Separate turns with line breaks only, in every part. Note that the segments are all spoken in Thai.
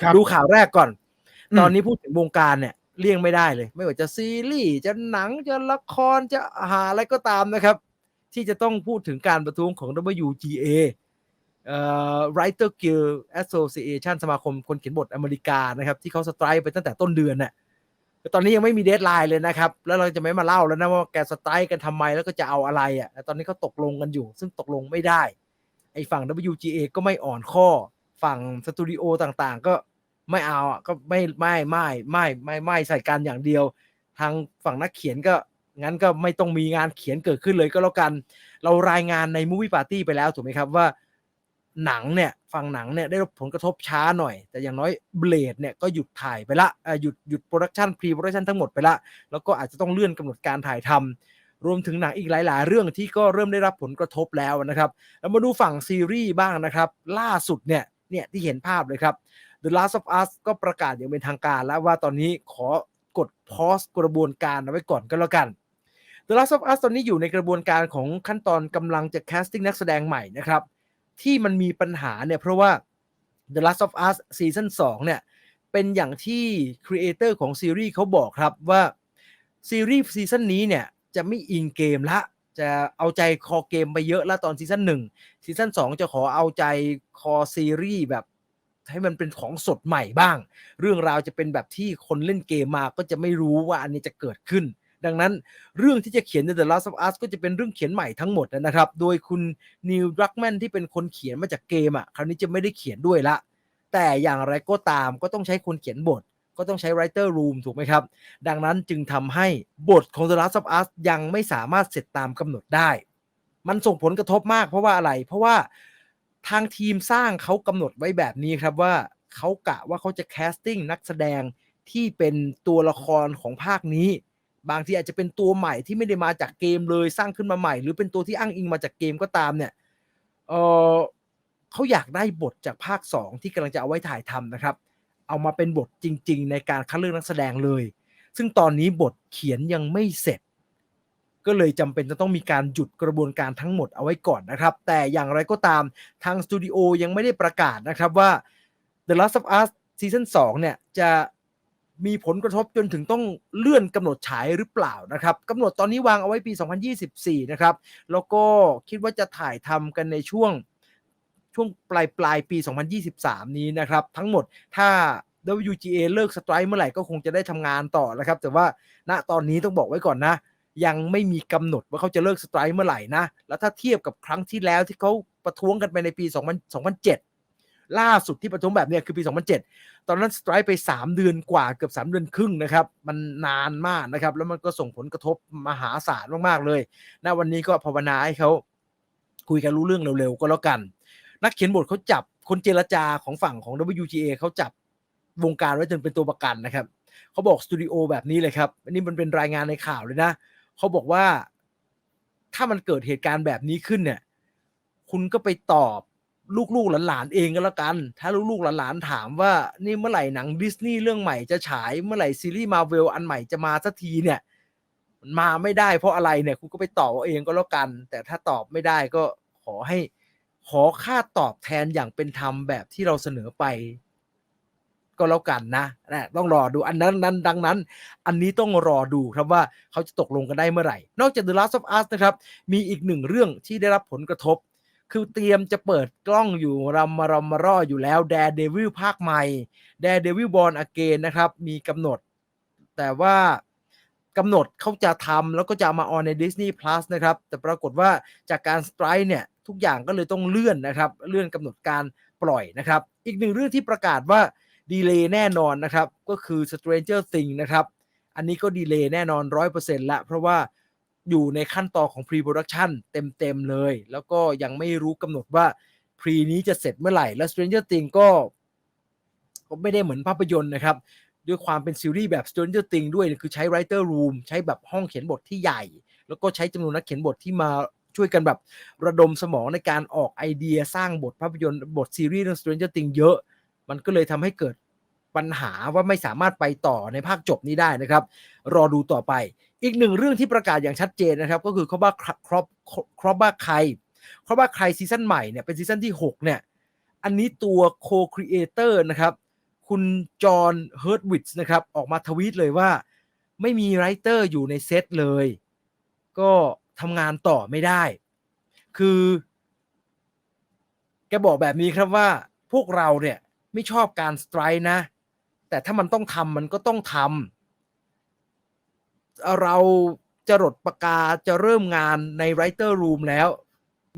ครับ
ดูข่าวแรกก่อน
อืม
ตอนนี้พูดถึงวงการเนี่ยเลี่ยงไม่ได้เลย ไม่ว่าจะซีรีส์จะหนังจะละครจะหาอะไรก็ตามนะครับ ที่จะต้องพูดถึงการประท้วงของ WGA เอ่อ Writer Guild Association สมาคมคนเขียนบทอเมริกานะครับ ที่เขาสไตรค์ไปตั้งแต่ต้นเดือนน่ะแต่ตอนนี้ยังไม่มีเดทไลน์เลยนะครับ แล้วเราจะไม่มาเล่าแล้วนะว่าแกสไตรค์กันทำไมแล้วก็จะเอาอะไรอะแต่ตอนนี้เขาตกลงกันอยู่ ซึ่งตกลงไม่ได้ไอ้ฝั่ง WGA ก็ไม่อ่อนข้อ ฝั่งสตูดิโอต่างๆ ก็ไม่เอาอะก็ไม่ไม่ไม่ไม่ไม่ไม่ใส่กันอย่างเดียว ทางฝั่งนักเขียนก็งั้นก็ไม่ต้องมีงานเขียนเกิดขึ้นเลยก็แล้วกัน เรารายงานใน Movie Party ไปแล้วถูกไหมครับว่าหนังเนี่ยฝั่งหนังเนี่ยได้รับผลกระทบช้าหน่อย แต่อย่างน้อยเบลดเนี่ยก็หยุดถ่ายไปละหยุดหยุดโปรดักชันพรีโปรดักชันทั้งหมดไปละ แล้วก็อาจจะต้องเลื่อนกำหนดการถ่ายทำรวมถึงหนังอีกหลาย ๆ เรื่องที่ก็เริ่มได้รับผลกระทบแล้วนะครับเรามาดูฝั่งซีรีส์บ้างนะครับ ล่าสุดเนี่ย เนี่ยที่เห็นภาพเลยครับ The Last of Us ก็ประกาศอย่างเป็นทางการแล้วว่าตอนนี้ขอกดพอสกระบวนการเอาไว้ก่อนก็แล้วกัน The Last of Us ตอนนี้อยู่ในกระบวนการของขั้นตอนกำลังจะ casting นักแสดงใหม่นะครับ ที่มันมีปัญหาเนี่ยเพราะว่า The Last of Us ซีซั่น2เนี่ยเป็นอย่างที่ครีเอเตอร์ของซีรีส์เขาบอกครับว่าซีรีส์ซีซั่นนี้เนี่ยจะไม่อิงเกมละ จะเอาใจคอเกมไปเยอะแล้วตอนซีซั่นหนึ่งซีซั่นสองจะขอเอาใจคอซีรีส์แบบให้มันเป็นของสดใหม่บ้าง เรื่องราวจะเป็นแบบที่คนเล่นเกมมาก็จะไม่รู้ว่าอันนี้จะเกิดขึ้น ดังนั้นเรื่องที่จะเขียนใน The Last of Us ก็จะเป็นเรื่องเขียนใหม่ทั้งหมดนะครับ โดยคุณนิวดรักแมนที่เป็นคนเขียนมาจากเกมอะคราวนี้จะไม่ได้เขียนด้วยละ แต่อย่างไรก็ตามก็ต้องใช้คนเขียนบท ก็ต้องใช้ writer room ถูกไหมครับ ดังนั้นจึงทำให้บทของ The Last of Us ยังไม่สามารถเสร็จตามกำหนดได้ มันส่งผลกระทบมากเพราะว่าอะไร เพราะว่าทางทีมสร้างเขากำหนดไว้แบบนี้ครับว่าเขากะว่าเขาจะแคสติ้งนักแสดงที่เป็นตัวละครของภาคนี้ บางทีอาจจะเป็นตัวใหม่ที่ไม่ได้มาจากเกมเลยสร้างขึ้นมาใหม่ หรือเป็นตัวที่อ้างอิงมาจากเกมก็ตามเนี่ยเออเขาอยากได้บทจากภาค 2 ที่กำลังจะเอาไว้ถ่ายทำนะครับ เอามาเป็นบทจริง ๆ ในการคัดเลือกนักแสดงเลย ซึ่งตอนนี้บทเขียนยังไม่เสร็จ ก็เลยจำเป็นจะต้องมีการหยุดกระบวนการทั้งหมดเอาไว้ก่อนนะครับ แต่อย่างไรก็ตามทางสตูดิโอยังไม่ได้ประกาศนะครับว่า The Last of Us ซีซั่น2เนี่ยจะมีผลกระทบจนถึงต้องเลื่อนกำหนดฉายหรือเปล่านะครับกำหนดตอนนี้วางเอาไว้ปี 2024 นะครับ แล้วก็คิดว่าจะถ่ายทำกันในช่วง ช่วงปลายปลายปี 2023 นี้นะครับ ทั้งหมดถ้า WGA เลิกสไตร์เมื่อไหร่ก็คงจะได้ทำงานต่อนะครับ แต่ว่าณตอนนี้ต้องบอกไว้ก่อนนะ ยังไม่มีกำหนดว่าเขาจะเลิกสไตร์เมื่อไหร่นะ แล้วถ้าเทียบกับครั้งที่แล้วที่เขาประท้วงกันไปในปี 2000 2007 ล่าสุดที่ประท้วงแบบนี้คือปี 2007 ตอนนั้นสไตร์ไป 3 เดือนกว่าเกือบ 3 เดือนครึ่งนะครับ มันนานมากนะครับ แล้วมันก็ส่งผลกระทบมหาศาลมากๆเลยณวันนี้ก็ภาวนาให้เขาคุยกันรู้เรื่องเร็วๆก็แล้วกัน นักเขียนบทเขาจับคนเจรจาของฝั่งของ WGA เขาจับวงการไว้จนเป็นตัวประกันนะครับเขาบอกสตูดิโอแบบนี้เลยครับนนี้มันเป็นรายงานในข่าวเลยนะเขาบอกว่า ถ้ามันเกิดเหตุการณ์แบบนี้ขึ้นเนี่ย คุณก็ไปตอบลูกๆหลานๆเองก็แล้วกัน ถ้าลูกๆหลานๆถามว่านี่เมื่อไหร่หนังดิสนีย์เรื่องใหม่จะฉายเมื่อไหร่ซีรีส์มาเวลอันใหม่จะมาสักทีเนี่ยมันมาไม่ได้เพราะอะไรเนี่ย คุณก็ไปตอบเอาเองก็แล้วกัน แต่ถ้าตอบไม่ได้ก็ขอให้ ขอค่าตอบแทนอย่างเป็นธรรมแบบที่เราเสนอไป ก็แล้วกันนะนะต้องรอดูอันนั้นนั้นดังนั้น อันนี้ต้องรอดูครับว่าเขาจะตกลงกันได้เมื่อไหร่ นอกจาก The Last of Us นะครับ มีอีกหนึ่งเรื่องที่ได้รับผลกระทบ คือเตรียมจะเปิดกล้องอยู่รำมารำมารออยู่แล้ว Daredevil ภาคใหม่ Daredevil Born Again นะครับ มีกำหนด แต่ว่ากำหนดเขาจะทำแล้วก็จะมาออนใน Disney Plus นะครับ แต่ปรากฏว่าจากการสไตร์เนี่ย ทุกอย่างก็เลยต้องเลื่อนนะครับ เลื่อนกำหนดการปล่อยนะครับ อีกหนึ่งเรื่องที่ประกาศว่าดีเลย์แน่นอนนะครับ ก็คือ Stranger Things นะครับ อันนี้ก็ดีเลย์แน่นอน 100%ละ เพราะว่าอยู่ในขั้นตอนของ Pre-Production เต็มๆเลย แล้วก็ยังไม่รู้กำหนดว่า Pre นี้จะเสร็จเมื่อไหร่ และ Stranger Things ก็ ก็ไม่ได้เหมือนภาพยนตร์นะครับ ด้วยความเป็นซีรีส์แบบ Stranger Things ด้วย คือใช้ Writer Room ใช้แบบห้องเขียนบทที่ใหญ่ แล้วก็ใช้จำนวนนักเขียนบทที่มา ช่วยกันแบบระดมสมองในการออกไอเดียสร้างบทภาพยนตร์บทซีรีส์เรื่อง Stranger Things เยอะ มันก็เลยทำให้เกิดปัญหาว่าไม่สามารถไปต่อในภาคจบนี้ได้นะครับ รอดูต่อไป อีกหนึ่งเรื่องที่ประกาศอย่างชัดเจนนะครับ ก็คือเขาบ้าครอบครอบบ้าใครครอบบ้าใครซีซั่นใหม่เนี่ยเป็นซีซั่นที่ 6 เนี่ย อันนี้ตัวโคครีเอเตอร์นะครับ คุณจอห์นเฮิร์ตวิทส์นะครับ ออกมาทวีตเลยว่า ไม่มีไรเตอร์อยู่ในเซตเลย ก็ ทำงานต่อไม่ได้ คือ แกบอกแบบนี้ครับว่าพวกเราเนี่ยไม่ชอบการสไตร์นะ แต่ถ้ามันต้องทำมันก็ต้องทำเราจะรดปากกาจะเริ่มงานในไรเตอร์รูมแล้ว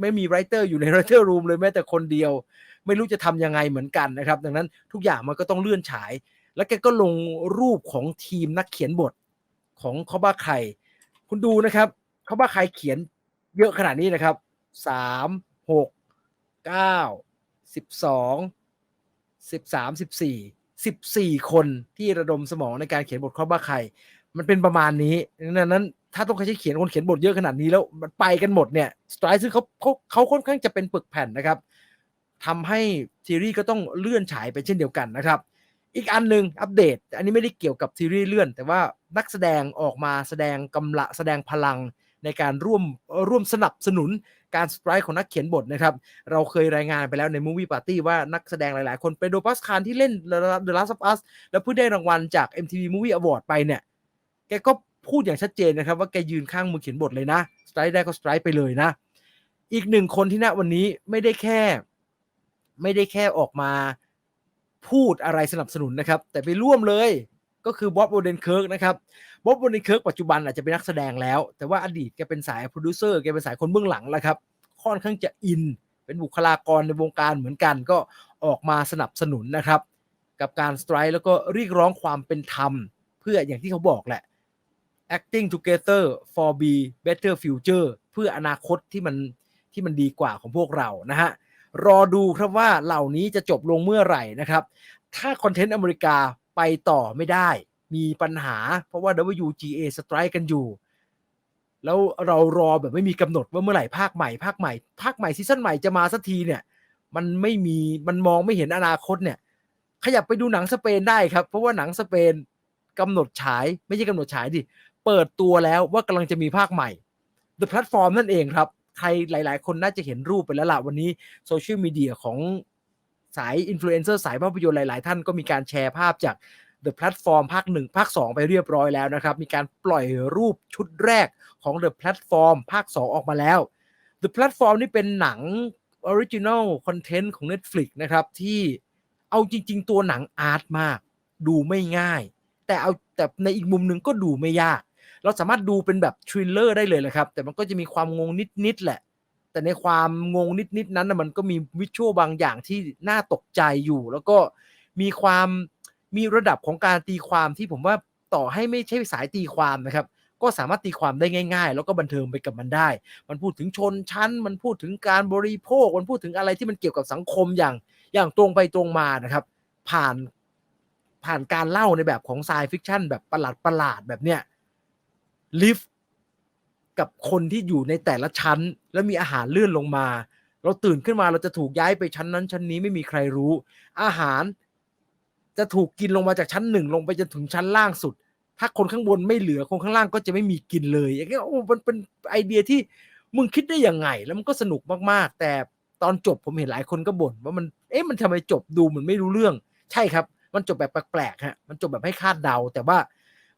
ไม่มีไรเตอร์อยู่ในไรเตอร์รูมเลยแม้แต่คนเดียว ไม่รู้จะทำยังไงเหมือนกันนะครับ ดังนั้นทุกอย่างมันก็ต้องเลื่อนฉาย แล้วแกก็ลงรูปของทีมนักเขียนบทของเขบ้าใครคุณดูนะครับ เขาบ้าใครเขียนเยอะขนาดนี้นะครับสามหกเก้าสิบสองสิบสามสิบสี่สิบสี่คนที่ระดมสมองในการเขียนบทเขาบ้าใคร มันเป็นประมาณนี้ดังนั้นถ้าต้องใช้เขียนคนเขียนบทเยอะขนาดนี้แล้วมันไปกันหมดเนี่ยสไตร์ซึ่งเขาเขาเขาค่อนข้างจะเป็นปึกแผ่นนะครับทำให้ซีรีส์ก็ต้องเลื่อนฉายไปเช่นเดียวกันนะครับอีกอันหนึ่งอัปเดต อันนี้ไม่ได้เกี่ยวกับซีรีส์เลื่อน แต่ว่านักแสดงออกมาแสดงกำละแสดงพลัง ในการร่วมร่วมสนับสนุนการสไตร์ของนักเขียนบทนะครับ เราเคยรายงานไปแล้วใน Movie Party ว่านักแสดงหลาย ๆ คนเป็นโดปัสคารที่เล่น The Last of Us แล้วเพิ่งได้รางวัลจาก MTV Movie Award ไปเนี่ย แกก็พูดอย่างชัดเจนนะครับ ว่าแกยืนข้างมือเขียนบทเลยนะสไตร์ได้ก็สไตร์ไปเลยนะ อีกหนึ่งคนที่ณวันนี้ไม่ได้แค่ ไม่ได้แค่ออกมาพูดอะไรสนับสนุนนะครับ แต่ไปร่วมเลย ก็คือบ๊อบโอเดนเคิร์กนะครับบ๊อบโอเดนเคิร์กปัจจุบันอาจจะเป็นนักแสดงแล้ว แต่ว่าอดีตแกเป็นสายโปรดิวเซอร์แกเป็นสายคนเบื้องหลังแล้วครับค่อนข้างจะอิน เป็นบุคลากรในวงการเหมือนกัน ก็ออกมาสนับสนุนนะครับ กับการสไตร์แล้วก็เรียกร้องความเป็นธรรม เพื่ออย่างที่เขาบอกแหละ acting together for be better future เพื่ออนาคตที่มันที่มันดีกว่าของพวกเรานะฮะรอดูครับว่าเหล่านี้จะจบลงเมื่อไหร่นะครับ ถ้าคอนเทนต์อเมริกา ไปต่อไม่ได้ มีปัญหาเพราะว่า WGA สไตร์กันอยู่ แล้วเรารอแบบไม่มีกำหนดว่าเมื่อไหร่ภาคใหม่ภาคใหม่ภาคใหม่ซีซั่นใหม่จะมาสักทีเนี่ย มันไม่มีมันมองไม่เห็นอนาคตเนี่ย ขยับไปดูหนังสเปนได้ครับ เพราะว่าหนังสเปนกำหนดฉายไม่ใช่กำหนดฉายดิเปิดตัวแล้วว่ากำลังจะมีภาคใหม่ The Platform นั่นเองครับ ใครหลาย ๆ คนน่าจะเห็นรูปไปแล้วล่ะวันนี้โซเชียลมีเดียของ สายอินฟลูเอนเซอร์สายภาพยนตร์หลาย ๆ ท่านก็มีการแชร์ภาพจาก The Platform ภาคหนึ่งภาค 2 ไปเรียบร้อยแล้วนะครับ มีการปล่อยรูปชุดแรกของ The Platform ภาค 2 ออกมาแล้ว The Platform นี่เป็นหนัง Original Content ของ Netflix นะครับ ที่เอาจริง ๆ ตัวหนังอาร์ตมาก ดูไม่ง่าย แต่เอาแต่ในอีกมุมหนึ่งก็ดูไม่ยาก เราสามารถดูเป็นแบบทริลเลอร์ได้เลยแหละครับ แต่มันก็จะมีความงงนิด ๆ แหละ แต่ในความงงนิดๆนั้นนะมันก็มีวิชวลบางอย่างที่น่าตกใจอยู่ แล้วก็มีความมีระดับของการตีความที่ผมว่าต่อให้ไม่ใช่สายตีความนะครับ ก็สามารถตีความได้ง่าย ๆ แล้วก็บันเทิงไปกับมันได้ มันพูดถึงชนชั้น มันพูดถึงการบริโภค มันพูดถึงอะไรที่มันเกี่ยวกับสังคมอย่างอย่างตรงไปตรงมานะครับ ผ่านผ่านการเล่าในแบบของไซฟิคชั่นแบบประหลาดประหลาดแบบเนี้ยลิฟ กับคนที่อยู่ในแต่ละชั้น แล้วมีอาหารเลื่อนลงมา เราตื่นขึ้นมาเราจะถูกย้ายไปชั้นนั้นชั้นนี้ไม่มีใครรู้ อาหารจะถูกกินลงมาจากชั้นหนึ่งลงไปจนถึงชั้นล่างสุด ถ้าคนข้างบนไม่เหลือคนข้างล่างก็จะไม่มีกินเลยอย่างเงี้ยโอ้มันเป็นไอเดียที่มึงคิดได้ยังไง แล้วมันก็สนุกมากๆ แต่ตอนจบผมเห็นหลายคนก็บ่นว่ามันเอ๊ะมันทำไมจบดูเหมือนไม่รู้เรื่อง ใช่ครับ มันจบแบบแปลกๆฮะมันจบแบบให้คาดเดาแต่ว่า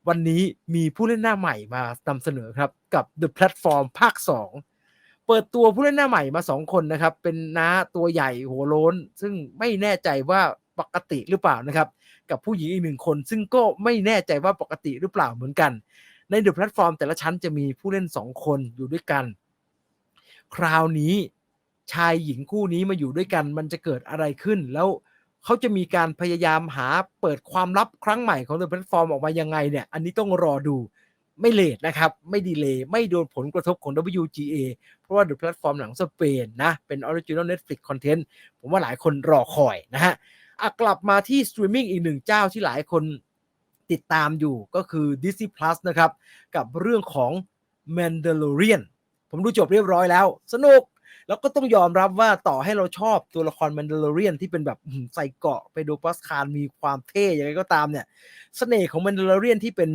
วันนี้มีผู้เล่นหน้าใหม่มานำเสนอครับกับ The Platform ภาค 2 เปิดตัวผู้เล่นหน้าใหม่มา 2 คนนะครับ เป็นน้าตัวใหญ่หัวโล้น ซึ่งไม่แน่ใจว่าปกติหรือเปล่านะครับ กับผู้หญิงอีกหนึ่งคน ซึ่งก็ไม่แน่ใจว่าปกติหรือเปล่าเหมือนกัน ใน The Platform แต่ละชั้นจะมีผู้เล่น 2 คนอยู่ด้วยกัน คราวนี้ชายหญิงคู่นี้มาอยู่ด้วยกัน มันจะเกิดอะไรขึ้นแล้ว เขาจะมีการพยายามหาเปิดความลับครั้งใหม่ของ The Platform ออกมายังไงเนี่ย อันนี้ต้องรอดูไม่เลทนะครับ ไม่ดีเลย์ไม่โดนผลกระทบของ WGA เพราะว่า The Platform หนังสเปนนะ เป็น Original Netflix Content ผมว่าหลายคนรอคอยนะฮะอะกลับมาที่สตรีมมิ่งอีกหนึ่งเจ้าที่หลายคนติดตามอยู่ก็คือ Disney Plus นะครับ กับเรื่องของ Mandalorian ผมดูจบเรียบร้อยแล้ว สนุก แล้วก็ต้องยอมรับว่าต่อให้เราชอบตัวละคร Mandalorian ที่เป็นแบบใส่เกาะไปโดปัสคารมีความเท่ยังไงก็ตามเนี่ยสเสน่ห์ของ Mandalorian ที่เป็น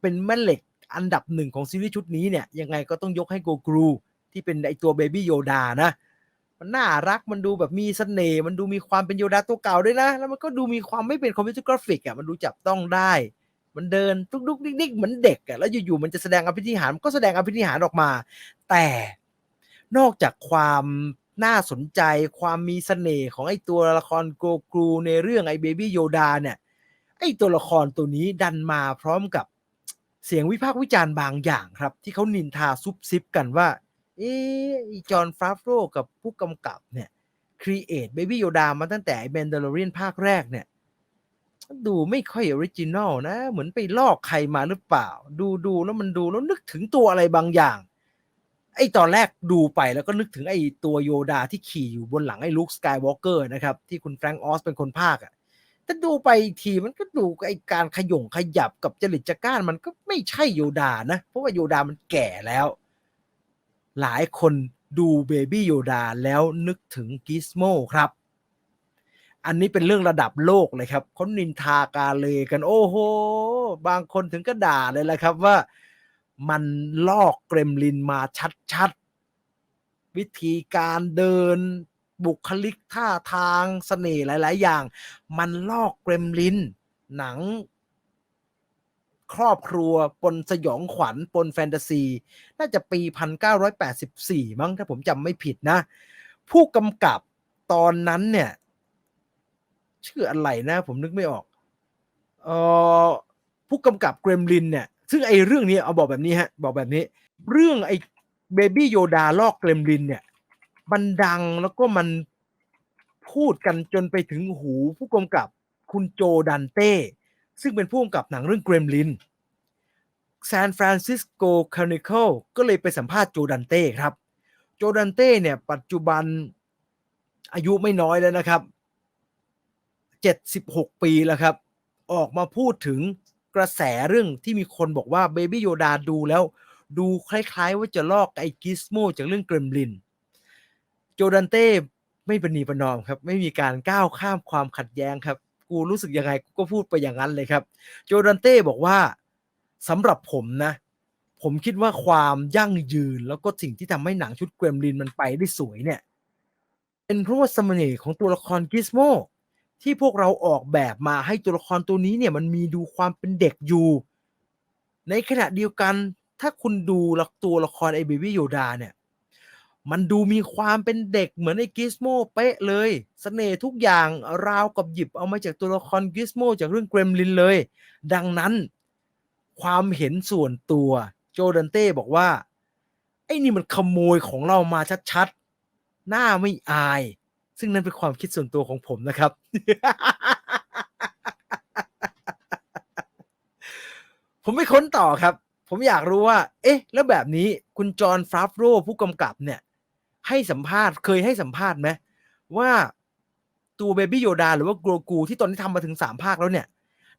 เป็นแม่เหล็กอันดับหนึ่งของซีรีส์ชุดนี้เนี่ยยังไงก็ต้องยกให้โกกรูที่เป็นไอตัวเบบี้โยดานะมันน่ารักมันดูแบบมีเสน่ห์มันดูมีความเป็นโยดาตัวเก่าด้วยนะ แล้วมันก็ดูมีความไม่เป็นคอมพิวเตอร์กราฟิกอะมันดูจับต้องได้ มันเดินตุกดุกดิกดิกเหมือนเด็กอะแล้วอยู่ๆมันจะแสดงอภินิหารมันก็แสดงอภินิหารออกมา แต่ นอกจากความน่าสนใจความมีเสน่ห์ของไอ้ตัวละครโกกรูในเรื่องไอ้เบบี้โยดาเนี่ย ไอ้ตัวละครตัวนี้ดันมาพร้อมกับเสียงวิพากษ์วิจารณ์บางอย่างครับ ที่เขานินทาซุบซิบกันว่า เออจอห์นฟราฟโรกับผู้กำกับเนี่ยครีเอทเบบี้โยดามาตั้งแต่แมนดาร์เรียนภาคแรกเนี่ย ดูไม่ค่อยออริจินอลนะ เหมือนไปลอกใครมาหรือเปล่า ดูดูแล้วมันดูแล้วนึกถึงตัวอะไรบางอย่าง ไอ้ตอนแรกดูไปแล้วก็นึกถึงไอ้ตัวโยดาที่ขี่อยู่บนหลังไอ้ลุคสกายวอล์กเกอร์นะครับ ที่คุณแฟรงค์ออสเป็นคนภาคอะ่ะแต่ดูไปทีมันก็ดูไอ้การขย่งขยับกับจริตจักร้านมันก็ไม่ใช่โยดานะ เพราะว่าโยดามันแก่แล้ว หลายคนดูเบบี้โยดาแล้วนึกถึงกิสโมครับ อันนี้เป็นเรื่องระดับโลกเลยครับเขานินทากาเลกันโอ้โห บางคนถึงก็ด่าเลยแหละครับว่า มันลอกเกรมลินมาชัดๆ วิธีการเดินบุคลิกท่าทางสเสน่ห์หลาย ๆ อย่าง มันลอกเกรมลิน หนัง ครอบครัวปนสยองขวัญปนแฟนตาซี น่าจะปี 1984 มั้งถ้าผมจำไม่ผิดนะ ผู้กำกับตอนนั้นเนี่ย ชื่ออะไรนะ ผมนึกไม่ออก เออผู้กำกับเกรมลินเนี่ย ซึ่งไอ้เรื่องนี้เอาบอกแบบนี้ฮะ บอกแบบนี้ เรื่องไอ้เบบี้โยดาลอกเกรมลินเนี่ยมันดังแล้วก็มันพูดกันจนไปถึงหูผู้กำกับคุณโจดันเต้ ซึ่งเป็นผู้กำกับหนังเรื่องเกรมลิน San Francisco Chronicle ก็เลยไปสัมภาษณ์โจดันเต้ครับ โจดันเต้เนี่ย ปัจจุบันอายุไม่น้อยแล้วนะครับ 76 ปีแล้วครับ ออกมาพูดถึง กระแสเรื่องที่มีคนบอกว่าเบบี้โยดาดูแล้ว ดูคล้ายๆ ว่าจะลอกไอ้กิสโมจากเรื่องเกรมลิน โจดันเต้ไม่ปณีประนอมครับ ไม่มีการก้าวข้ามความขัดแย้งครับ กูรู้สึกยังไงกูก็พูดไปอย่างนั้นเลยครับ โจดันเต้บอกว่าสำหรับผมนะ ผมคิดว่าความยั่งยืนแล้วก็สิ่งที่ทำให้หนังชุดเกรมลินมันไปได้สวยเนี่ยเป็นเพราะว่าสมน่ห์ของตัวละครกิสโม ที่พวกเราออกแบบมาให้ตัวละครตัวนี้เนี่ยมันมีดูความเป็นเด็กอยู่ ในขณะเดียวกันถ้าคุณดูละตัวละครไอ้เบบี้โยดาเนี่ย มันดูมีความเป็นเด็กเหมือนไอ้กิสโมเป๊ะเลยสเสน่ห์ทุกอย่างราวกับหยิบเอามาจากตัวละครกิสโมจากเรื่องเกรมลินเลย ดังนั้นความเห็นส่วนตัวโจดันเต้บอกว่า ไอ้นี่มันขโมยของเรามาชัดๆ หน้าไม่อาย ซึ่งนั่นเป็นความคิดส่วนตัวของผมนะครับ ผมไม่ค้นต่อครับ ผมอยากรู้ว่า เอ๊ะ แล้วแบบนี้คุณจอห์นฟราฟโรผู้กำกับเนี่ย ให้สัมภาษณ์เคยให้สัมภาษณ์ไหมว่าตัวเบบี้โยดาหรือว่าโกรกูที่ตอนนี้ทำมาถึงสามภาคแล้วเนี่ย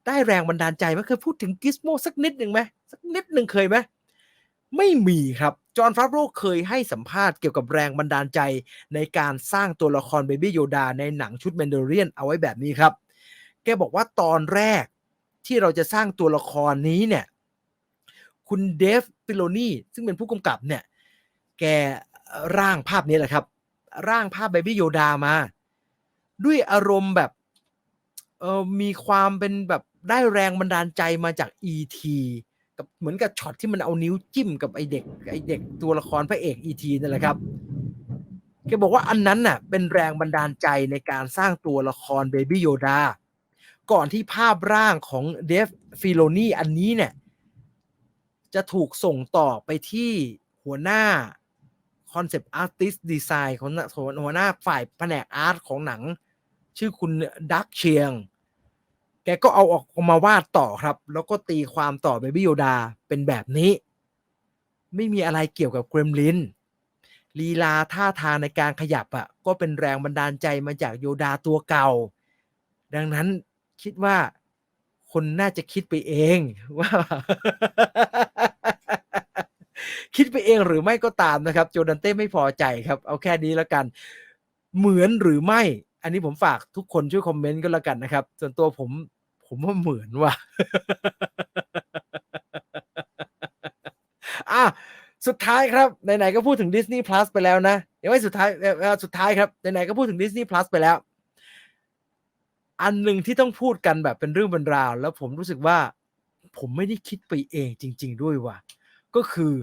ได้แรงบันดาลใจไหมเคยพูดถึงกิสโมสักนิดหนึ่งไหมสักนิดหนึ่งเคยไหม ไม่มีครับ จอห์นฟราฟโรเคยให้สัมภาษณ์เกี่ยวกับแรงบันดาลใจ ในการสร้างตัวละครเบบี้โยดาในหนังชุดแมนดาเรียนเอาไว้แบบนี้ครับ แกบอกว่าตอนแรกที่เราจะสร้างตัวละครนี้เนี่ย คุณเดฟฟิโลนีซึ่งเป็นผู้กำกับเนี่ย แกร่างภาพนี้แหละครับ ร่างภาพเบบี้โยดามา ด้วยอารมณ์แบบเออมีความเป็นแบบได้แรงบันดาลใจมาจาก E.T. กับเหมือนกับช็อตที่มันเอานิ้วจิ้มกับไอเด็กไอเด็กตัวละครพระเอก E.T. นั่นแหละครับแกบอกว่าอันนั้นน่ะเป็นแรงบันดาลใจในการสร้างตัวละครเบบี้โยดาก่อนที่ภาพร่างของเดฟฟิโลนีอันนี้เนี่ยจะถูกส่งต่อไปที่หัวหน้าคอนเซปต์อาร์ติสต์ดีไซน์ของหัวหน้าฝ่ายแผนกอาร์ตของหนัง ชื่อคุณดักเชียง แกก็เอาออกมาวาดต่อครับ แล้วก็ตีความต่อเบบี้โยดาเป็นแบบนี้ ไม่มีอะไรเกี่ยวกับเกรมลินลีลาท่าทางในการขยับอะ่ะก็เป็นแรงบันดาลใจมาจากโยดาตัวเก่า ดังนั้นคิดว่าคนน่าจะคิดไปเองว่า คิดไปเองหรือไม่ก็ตามนะครับ โจดันเต้ไม่พอใจครับ เอาแค่นี้แล้วกัน เหมือนหรือไม่ อันนี้ผมฝากทุกคนช่วยคอมเมนต์ก็แล้วกันนะครับ ส่วนตัวผมผมว่าเหมือนว่ะอะสุดท้ายครับไหนๆก็พูดถึง Disney Plus ไปแล้วนะยังไม่สุดท้ายสุดท้ายครับไหนๆก็พูดถึง Disney Plus ไปแล้ว อันหนึ่งที่ต้องพูดกันแบบเป็นเรื่องเป็นราว แล้วผมรู้สึกว่า ผมไม่ได้คิดไปเองจริง ๆ ด้วยว่ะก็คือ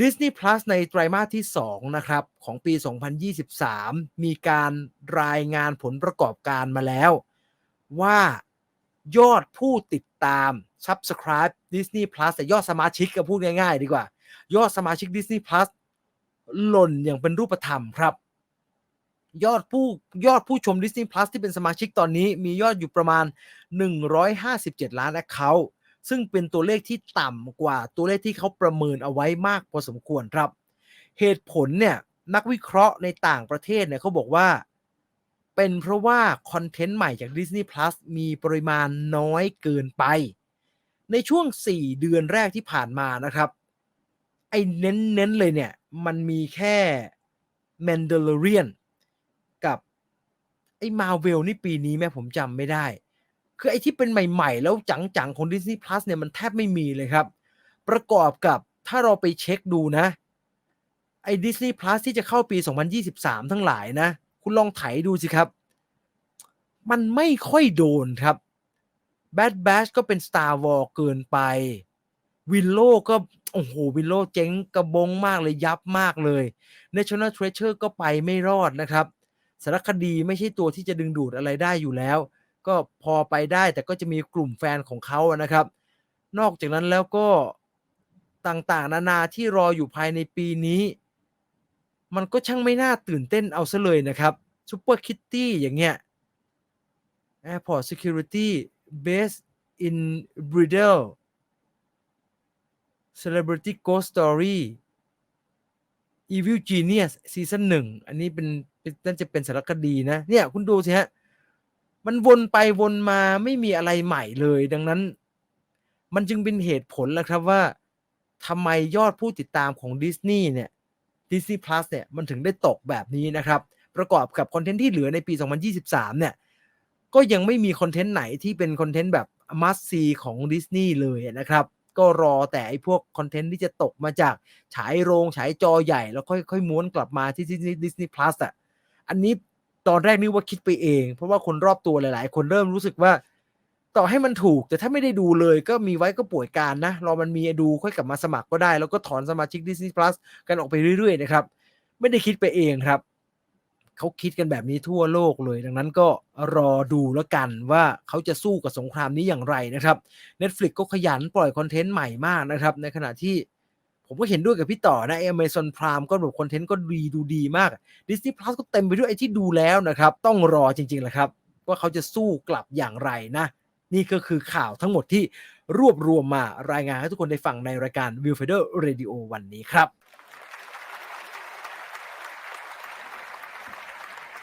Disney Plus ในไตรมาสที่ 2 นะครับ ของปี 2023 มีการรายงานผลประกอบการมาแล้ว ว่ายอดผู้ติดตาม Subscribe Disney Plus แต่ยอดสมาชิกก็พูดง่ายๆ ดีกว่า ยอดสมาชิก Disney Plus หล่นอย่างเป็นรูปธรรมครับ ยอดผู้ยอดผู้ชม Disney Plus ที่เป็นสมาชิกตอนนี้มียอดอยู่ประมาณ 157 ล้านแอคเคาท์ ซึ่งเป็นตัวเลขที่ต่ำกว่าตัวเลขที่เขาประเมินเอาไว้มากพอสมควรครับ เหตุผลเนี่ยนักวิเคราะห์ในต่างประเทศเนี่ยเขาบอกว่า เป็นเพราะว่าคอนเทนต์ใหม่จาก Disney Plus มีปริมาณน้อยเกินไป ในช่วง 4 เดือนแรกที่ผ่านมานะครับไอ้เน้นๆเลยเนี่ย มันมีแค่ Mandalorian กับไอ้มาเวลนี่ปีนี้แม่ผมจำไม่ได้ คือไอ้ที่เป็นใหม่ๆ แล้วจังๆ ของ Disney Plus เนี่ยมันแทบไม่มีเลยครับ ประกอบกับถ้าเราไปเช็คดูนะ ไอ้ Disney Plus ที่จะเข้าปี 2023 ทั้งหลายนะ คุณลองไถดูสิครับ มันไม่ค่อยโดนครับ Bad Batch ก็เป็น Star Wars เกินไป วินโลก็ โอ้โห วินโลเจ๊งกระบงมากเลยยับมากเลย National Treasure ก็ไปไม่รอดนะครับ สารคดีไม่ใช่ตัวที่จะดึงดูดอะไรได้อยู่แล้ว ก็พอไปได้แต่ก็จะมีกลุ่มแฟนของเขาอะนะครับ นอกจากนั้นแล้วก็ต่างๆ นานาที่รออยู่ภายในปีนี้ มันก็ช่างไม่น่าตื่นเต้นเอาซะเลยนะครับ Super Kitty อย่างเงี้ย Airport Security Based in Bridal Celebrity Ghost Story Evil Genius ซีซั่นหนึ่งอันนี้เป็นเป็นน่าจะเป็นสารคดีนะ เนี่ย คุณดูสิฮะ มันวนไปวนมาไม่มีอะไรใหม่เลย ดังนั้น มันจึงเป็นเหตุผลแล้วครับว่าทำไมยอดผู้ติดตามของดิสนีย์เนี่ย Disney Plus เนี่ยมันถึงได้ตกแบบนี้นะครับ ประกอบกับคอนเทนต์ที่เหลือในปี 2023 เนี่ย ก็ยังไม่มีคอนเทนต์ไหนที่เป็นคอนเทนต์แบบ must see ของดิสนีย์เลยนะครับ ก็รอแต่ไอ้พวกคอนเทนต์ที่จะตกมาจากฉายโรงฉายจอใหญ่แล้วค่อยๆม้วนกลับมาที่ Disney Plus อะอันนี้ ตอนแรกนึกว่าคิดไปเอง เพราะว่าคนรอบตัวหลาย ๆ คนเริ่มรู้สึกว่า ต่อให้มันถูก แต่ถ้าไม่ได้ดูเลยก็มีไว้ก็ป่วยการนะ รอมันมีดูค่อยกลับมาสมัครก็ได้ แล้วก็ถอนสมาชิก Disney Plus กันออกไปเรื่อย ๆ นะครับ ไม่ได้คิดไปเองครับเขาคิดกันแบบนี้ทั่วโลกเลย ดังนั้นก็รอดูแล้วกันว่าเขาจะสู้กับสงครามนี้อย่างไรนะครับ Netflix ก็ขยันปล่อยคอนเทนต์ใหม่มากนะครับ ในขณะที่ ผมก็เห็นด้วยกับพี่ต่อนะเอเมซอนพรามก็แบบคอนเทนต์ก็ดีดูดีมากดิสนีย์พลัสก็เต็มไปด้วยไอ้ที่ดูแล้วนะครับ ต้องรอจริงๆแหละครับว่าเขาจะสู้กลับอย่างไรนะ นี่ก็คือข่าวทั้งหมดที่รวบรวมมารายงานให้ทุกคนได้ฟังในรายการ v i e w f i d e r Radio วันนี้ครับ